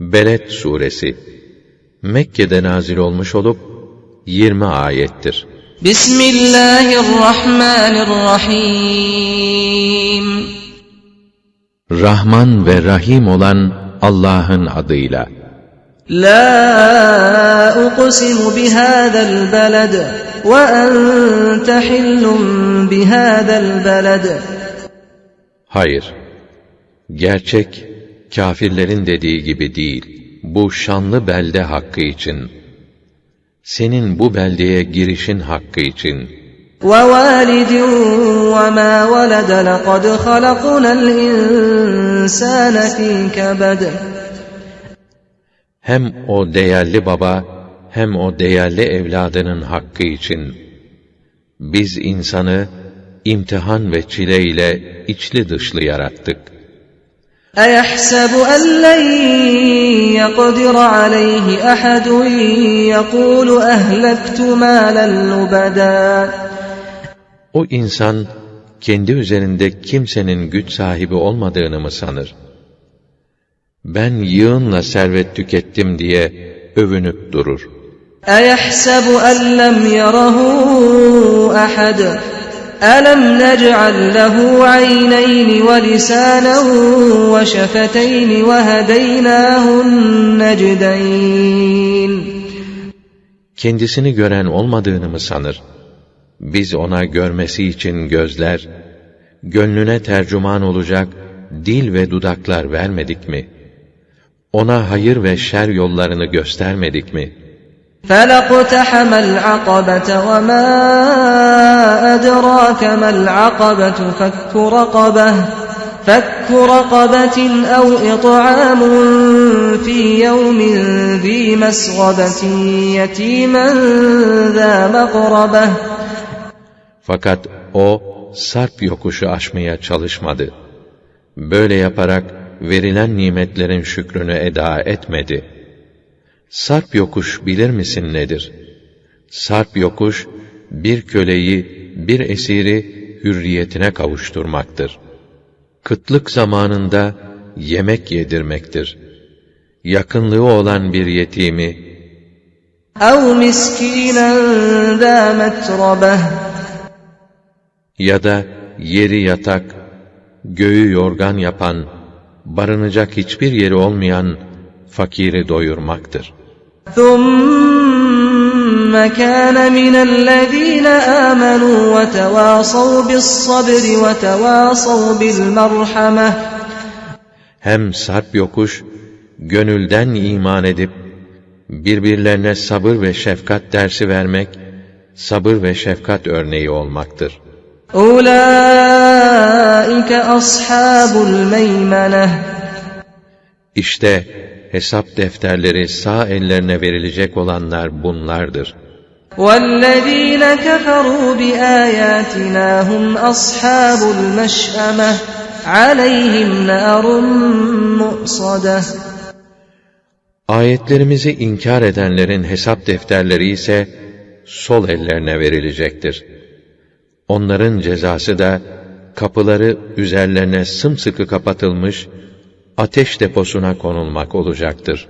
Beled suresi Mekke'de nazil olmuş olup 20 ayettir. Bismillahirrahmanirrahim Rahman ve Rahim olan Allah'ın adıyla. La uqsimu bihadal beled ve ente hillum bihadal beled. Hayır. Gerçek kafirlerin dediği gibi değil. Bu şanlı belde hakkı için. Senin bu beldeye girişin hakkı için. ووالد وما ولد لقد خلقنا الإنسان في كبد Hem o değerli baba, hem o değerli evladının hakkı için. Biz insanı imtihan ve çile ile içli dışlı yarattık. أيحسب أن لن يقدر عليه أحد يقول أهلكت مالا لبدا O insan, kendi üzerinde kimsenin güç sahibi olmadığını mı sanır? Ben yığınla servet tükettim diye övünüp durur. أيحسب أن لم يره أحد ألم نجعل له عينين ولسانا وشفتين وهديناه النجدين Kendisini gören olmadığını mı sanır? Biz ona görmesi için gözler, gönlüne tercüman olacak dil ve dudaklar vermedik mi? Ona hayır ve şer yollarını göstermedik mi?' فلاقتحم العقبة وما أدراك ما العقبة فك رقبة فك رقبة أو إطعام في يوم ذي مسغبة يتيما ذا مقربة Fakat o sarp yokuşu aşmaya çalışmadı. Böyle yaparak verilen nimetlerin şükrünü eda etmedi. Sarp yokuş bilir misin nedir? Sarp yokuş bir köleyi, bir esiri hürriyetine kavuşturmaktır. Kıtlık zamanında yemek yedirmektir. Yakınlığı olan bir yetimi أو مسكينا ذا متربة ya da yeri yatak, göğü yorgan yapan, barınacak hiçbir yeri olmayan fakiri doyurmaktır. ثم كان من الذين آمنوا وتواصوا بالصبر وتواصوا بالمرحمة Hem sarp yokuş, gönülden iman edip, birbirlerine sabır ve şefkat dersi vermek, sabır ve şefkat örneği olmaktır. أولئك أصحاب الميمنة İşte hesap defterleri sağ ellerine verilecek olanlar bunlardır. والذين كفروا بآياتنا هم أصحاب المشأمة عليهم نار مؤصدة Ayetlerimizi inkar edenlerin hesap defterleri ise sol ellerine verilecektir. Onların cezası da kapıları üzerlerine sımsıkı kapatılmış ateş deposuna konulmak olacaktır.